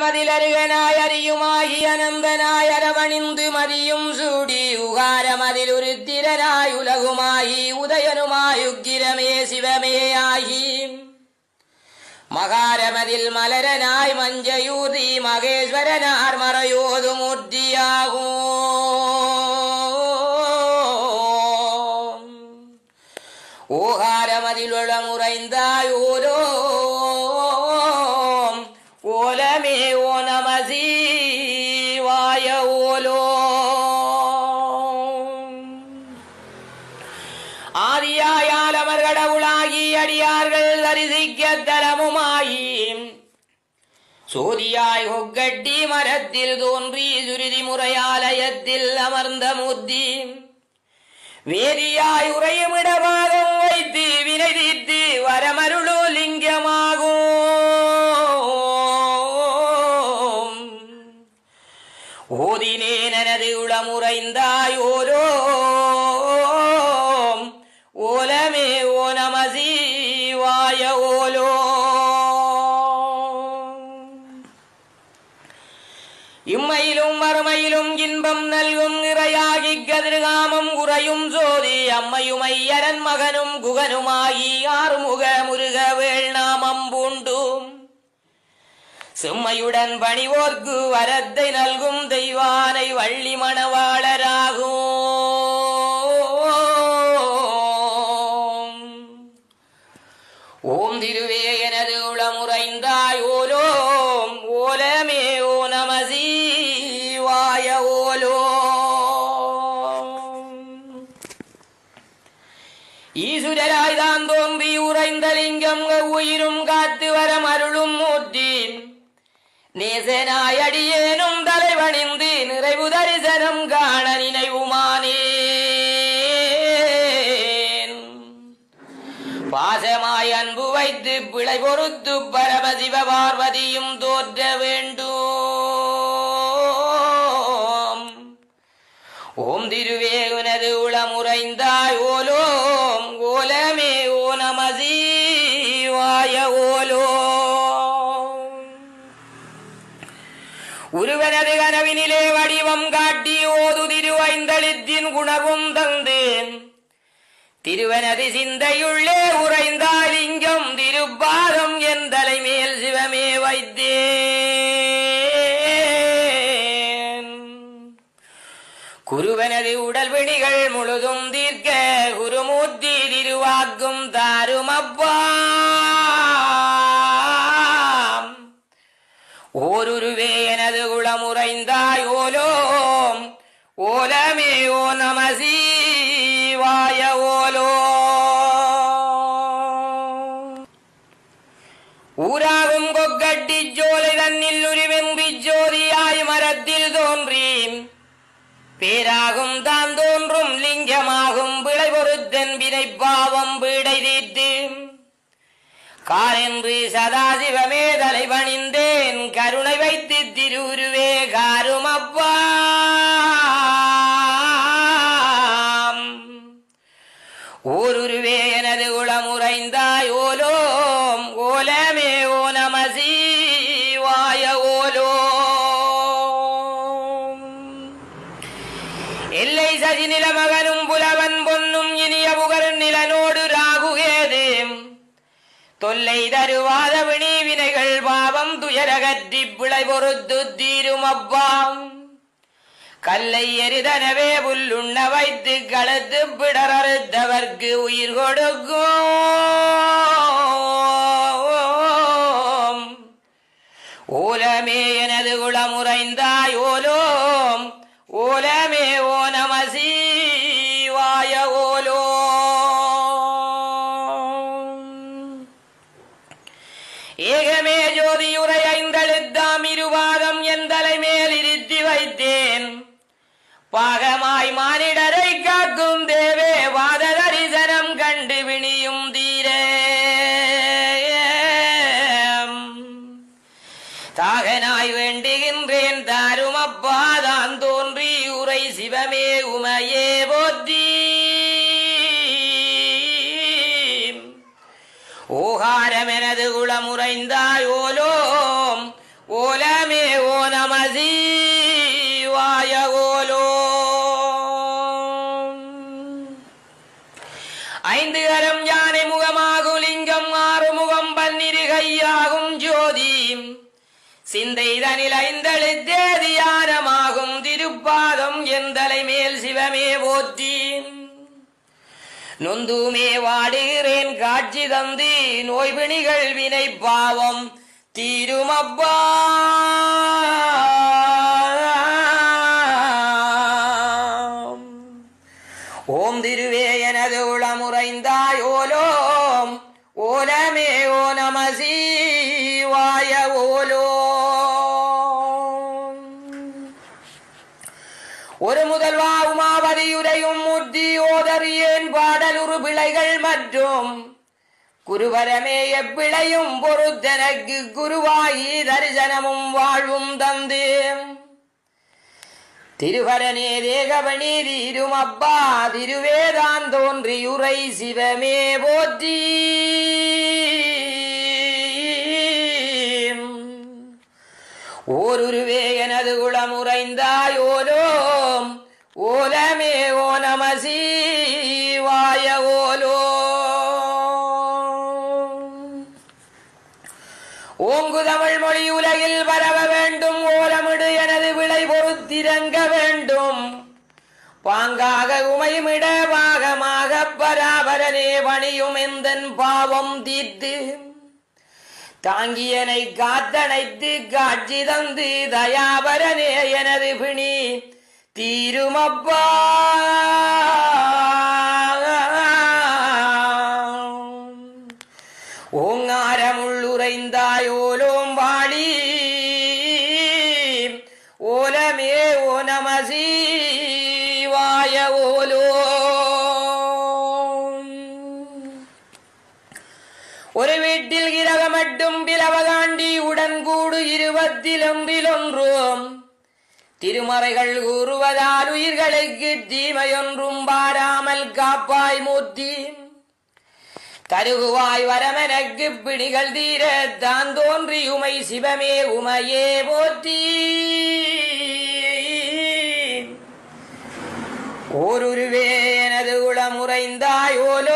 ஓகாரமதில் அருகனாய் அறியுமாகி அனந்தனாய் அரவணிந்து மதியும் சூடி உகாரமதில் உருத்திரனாய் உலகுமாகி உதயனுமாய் உக்கிரமே சிவமே ஆகி. மகாரமதில் மலரனாய் மஞ்சயூதி மகேஸ்வரனார் மறையோது அடியார்கள் தரிசிக்க தலமுமாயி. சோதியாய் ஒக்கட்டி மரத்தில் தோன்றி சுருதி முறையாலயத்தில் அமர்ந்த மூர்த்தி. வேதியாய் உறையுமிடமாகவும் வைத்து வினை தீர்த்து வரமருளோ லிங்கமாகும் ஓதினேனது உளமுறைந்தாய் ஓரோ இம்மையிலும் மறுமையிலும் இன்பம் நல்கும் இறையாகி கதிர்காமம் குறையும் ஜோதி அம்மையும் ஐயரன் மகனும் குகனுமாகி ஆறுமுக முருக வேள்நாமம் பூண்டும். செம்மையுடன் பணிவோர்க்கு வரத்தை நல்கும் தெய்வானை வள்ளி மணவாளராகும் ஈசுரராய் தான் தோன்றி உறைந்த லிங்கம் உயிரும் காத்து வரம் அருளும் மூர்த்தி. நேசனாய் அடியேனும் தலைவணிந்து நிறைவு தரிசனம் காண நினைவுமானேன் பாசமாய் அன்பு வைத்து பிழை பொறுத்து பரமசிவ பார்வதியும் தோற்ற வேண்டும். ஓம் திருவே உனது உளமுறைந்தாய் ஓலோ வாய ஓலோ உருவனது கனவினிலே வடிவம் காட்டி ஓது திருவைந்தளித்தின் குணவும் தந்தேன். திருவனது சிந்தையுள்ளே உறைந்தால் இங்கம் திருப்பாதம் என் தலைமேல் சிவமே வைத்தேன். குருவனது உடல் விணிகள் முழுதும் தீர்க்க குருமூர்த்தி திருவாக்கும் தாருமப்பா. ஓருருவே குளமுறைந்தாய் ஓலோம் ஓலமே ஓ நமசி வாய ஓலோ ஊராகும் கொக்கட்டி ஜோலை தன்னில் உருவெம்பி ஜோதியாய் மரத்தில் தோன்றி பேராகும் தான் தோன்றும் லிங்கமாகும் விளை பொருத்தன் வினை காலென்று சதாசிவமே தலை பணிந்தேன் கருணை வைத்து திருவுருவே காரும் அப்பா ஊருருவே எனது குளமுறைந்தார் தொல்லை தருவாத வினி வினைகள் பாவம் துயரகற்றி பிழை பொறுத்து தீரும் அவ்வாம் கல்லை எரிதனவே புல்லுண்ண வைத்து கழுத்து பிடரறுத்தவர்க்கு உயிர் கொடுக்கும். ஏகமே ஜோதியுரை ஐந்தெழுத்தாம் இருவாதம் என் தலைமேல் இருத்தி வைத்தேன். பாகமாய் மானிடரை காக்கும் தேவே வாத தரிசனம் கண்டு விணியும் தீரே. தாகனாய் வேண்டுகின்றேன் தாருமப்பாதான் தோன்றி உரை சிவமே உமையே. எனது குளமுறைந்தாய் ஓலோம். ஓலமே சிவாய ஓலோ ஐந்து கரம் யானை முகமாகும் லிங்கம் ஆறு முகம் பன்னிரு கையாகும் ஜோதி சிந்தை தனில் ஐந்தெழுத்தே தியானமாகும் திருப்பாதம் எந்தலை மேல் சிவமே போற்றி. நொந்துமே வாடுகிறேன் காட்சி தந்து நோய்பிணிகள் வினை பாவம். தீருமப்பா. ஓம் திருவே எனது உளமுறைந்தாய் ஓலோம். ஓலமே ஓ நமசி வாய ஓலோ ஒரு முதல்வா உமாவதியுரையும் முர்ஜி ஓதறியேன் பாடலுறு பிழைகள் மற்றும் குருவரமே எப்பிழையும் பொறுத்தனக்கு குருவாயி தரிசனமும் வாழ்வும் தந்து திருவரனே தேகவணி தீரும் அப்பா திருவேதான் தோன்றியுரை சிவமே போற்றி. ஓருருவே எனது குளமுறைந்தாய் ஓலமே ஓ நமசி வாய ஓலோ. ஓங்கு தமிழ் மொழி உலகில் பரவ வேண்டும் ஓலமிடு எனது விளை பொறுத்திறங்க வேண்டும். பாங்காக உமைமிட பாகமாக பராபரனே பணியும் எந்தன் பாவம் தீர்த்து. தாங்கியனை காத்தனைத்து காட்சி தந்து தயாபரனே எனது பிணி. தீருமப்பா. ஓங்காரமுள்ளுரைந்தாய் ஓலோம் வாழி ஓலமே ஓ நம சிவாய ஓலோ. ஒரு வீட்டில் கிரக மட்டும் பிளவதாண்டி உடன் கூடு இருபத்தில் ஒன்றிலொன்றும் திருமறைகள் கூறுவதால் உயிர்களுக்கு தீமையொன்றும் பாராமல் காப்பாய் மூர்த்தி. தருகுவாய் வரமனக்கு பிணிகள் தீர தான் தோன்றி உமை சிவமே உமையே போற்றி. ஓருருவே எனது உளமுறைந்தாய் ஓல